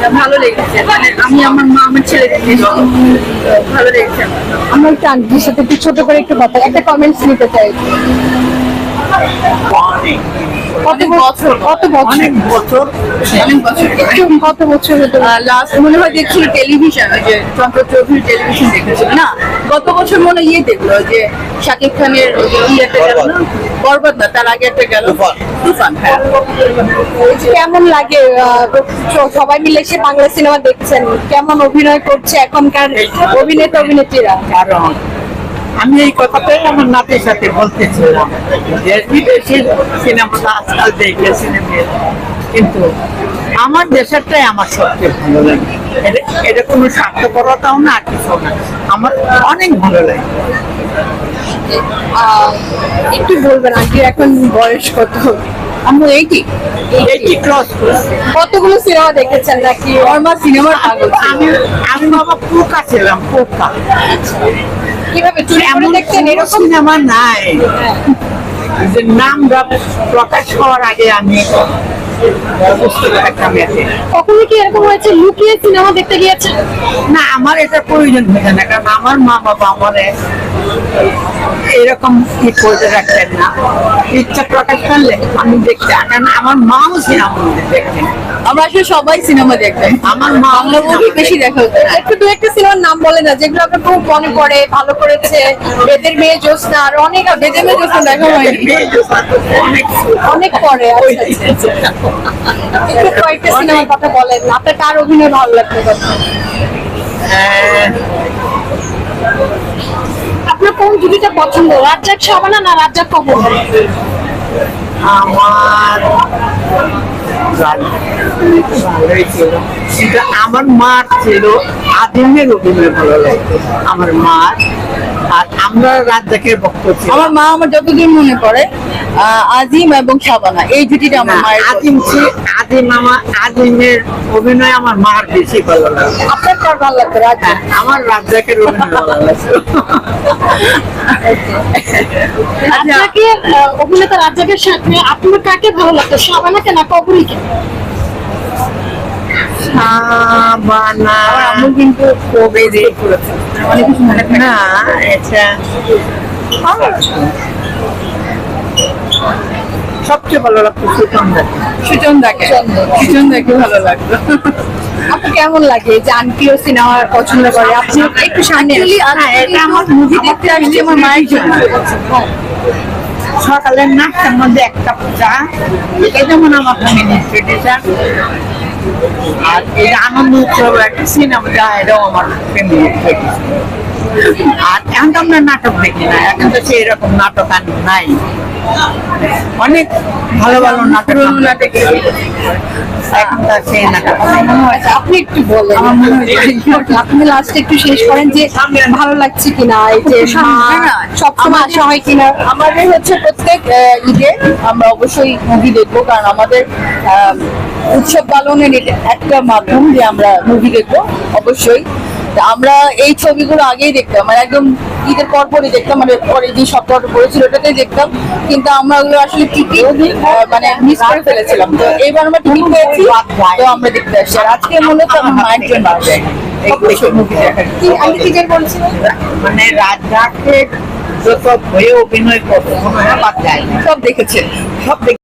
তা ভালো লেগেছে। মানে আমি আমার মা আমার ছেলেকে ভালো লেগেছে আমার। আমরা একটু আন্টির সাথে একটু ছোট করে একটু কথা একটা কমেন্টস নিতে চাই। কত বছর? কত বছর? অনেক বছর। অনেক বছর কত বছর হতো লাস্ট মনে হয় দেখছিল টেলিভিশন ওই যে চন্দ্র চৌধুরী টেলিভিশন দেখেছিল। না গত বছর মনে ইয়ে দেখল যে শাকিব খানের ওই গেল না? বরবাদ। না তার আগে একটা গেল। তুফান। তুফান হ্যাঁ। কেমন লাগে আহ, সবাই মিলে এসে বাংলা সিনেমা দেখছেন? কেমন অভিনয় করছে এখনকার অভিনেতা অভিনেত্রীরা কারণ আমি এই কথাটাই আমার নাতির সাথে বলতেছিলাম যে বিদেশি সিনেমাটা আজকাল দেখে সিনেমা। কিন্তু আমার দেশেরটাই আমার সবচেয়ে ভালো লাগে। এটা এটা কোনো স্বার্থপরতাও না আর কিছু না। আমার অনেক ভালো লাগে। একটু বলবেন আন্টির এখন বয়স কত? আমি এইটি এইটি ক্রস কতগুলো সিনেমা দেখেছেন নাকি? ওর মা সিনেমার পাগল আমি আমি বাবা পোকা ছিলাম পোকা। কীভাবে চুরি করে দেখতেন এরকম? সিনেমা নাই। যে নাম প্রকাশ হওয়ার আগে আমি। কখনো কি এরকম হয়েছে? লুকিয়ে সিনেমা দেখতে গিয়েছেন না আমার এটা প্রয়োজন হয়েছে না কারণ আমার মা বাবা আমার এরকম কি করতে রাখতেন না। ইচ্ছা প্রকাশ করলে আমি দেখতে কারণ আমার মাও সিনেমা দেখতেন। আমরা আসলে সবাই সিনেমা দেখতাম। আমার মা বাংলা মুভি বেশি দেখা হতো। একটু দু একটা সিনেমার নাম বলে না যেগুলো আপনার খুব মনে পড়ে ভালো করেছে। বেদের মেয়ে জ্যোৎস্না আর অনেক বেদের মেয়ে জ্যোৎস্না দেখা হয়নি। অনেক অনেক পরে আচ্ছা, আচ্ছা, আচ্ছা। একটু কয়েকটা সিনেমার কথা বলেন আপনার কার অভিনয় ভালো লাগছে আপনার কোন জুটিটা পছন্দ রাজ্জাক শাবানা না রাজ্জাক আমার আমার মার ছিল আদিমের অভিনয় ভালো লাগতো। আমার মার আর আমরা রাজ্জাকের ভক্ত ছিল আমার মা আমার যতদিন মনে পড়ে আজিম এবং শাবানা এই জুটিটা আমার মায়ের ছিল আমার অভিনয় আমার মার বেশি ভালো লাগে। আপনার কার ভালো লাগতো রাজ্জাক আমার রাজ্জাকের অভিনয় ভালো লাগতো রাজ্জাকের অভিনেতা রাজ্জাকের সাথে আপনার কাকে ভালো লাগতো শাবানাকে না কবরীকে সাবানা কিন্তু কবে না। এটা সবচেয়ে ভালো লাগতো ভালো আপনি কেমন লাগে? যে আন্টিও সিনেমা পছন্দ করে আপনি একটু সামনে হ্যাঁ, এটা আমার মুভি দেখতে আসছি আমার মায়ের জন্য। সকালের নাস্তার মধ্যে এক কাপ চা এটা যেমন আমার ট্রেডিশন আর এই আনন্দ উৎসব একটা সিনেমা যা এটাও আমার ফ্যামিলির ট্রেডিশন আর এখন তো আমরা নাটক দেখি না এখন তো সেই রকম নাটক আর নাই। অনেক ভালো ভালো নাটক নাটক আপনি একটু বলেন। হয় আপনি লাস্টে একটু শেষ করেন যে ভালো লাগছে কিনা এই যে না, সবসময় আসা হয় কিনা? আমাদের হচ্ছে প্রত্যেক ঈদে আমরা অবশ্যই মুভি দেখব কারণ আমাদের আহ, উৎসব পালনের একটা মাধ্যম যে আমরা মুভি দেখব অবশ্যই। আমরা এই ছবিগুলো আগেই দেখতাম মানে একদম ঈদের পর পরই দেখতাম মানে পরে যে সপ্তাহটা পড়েছিল ওটাতেই দেখতাম। কিন্তু আমরা ওগুলো আসলে টিকিট মানে মিস করে ফেলেছিলাম। তো এবার আমরা টিকিট পেয়েছি তো আমরা দেখতে আসছি। আর আজকে মূলত আমার মায়ের জন্য আসছি। আমি কি বলছিলাম মানে রাজাকে যত হয়ে অভিনয় করতো। সব দেখেছেন সব দেখে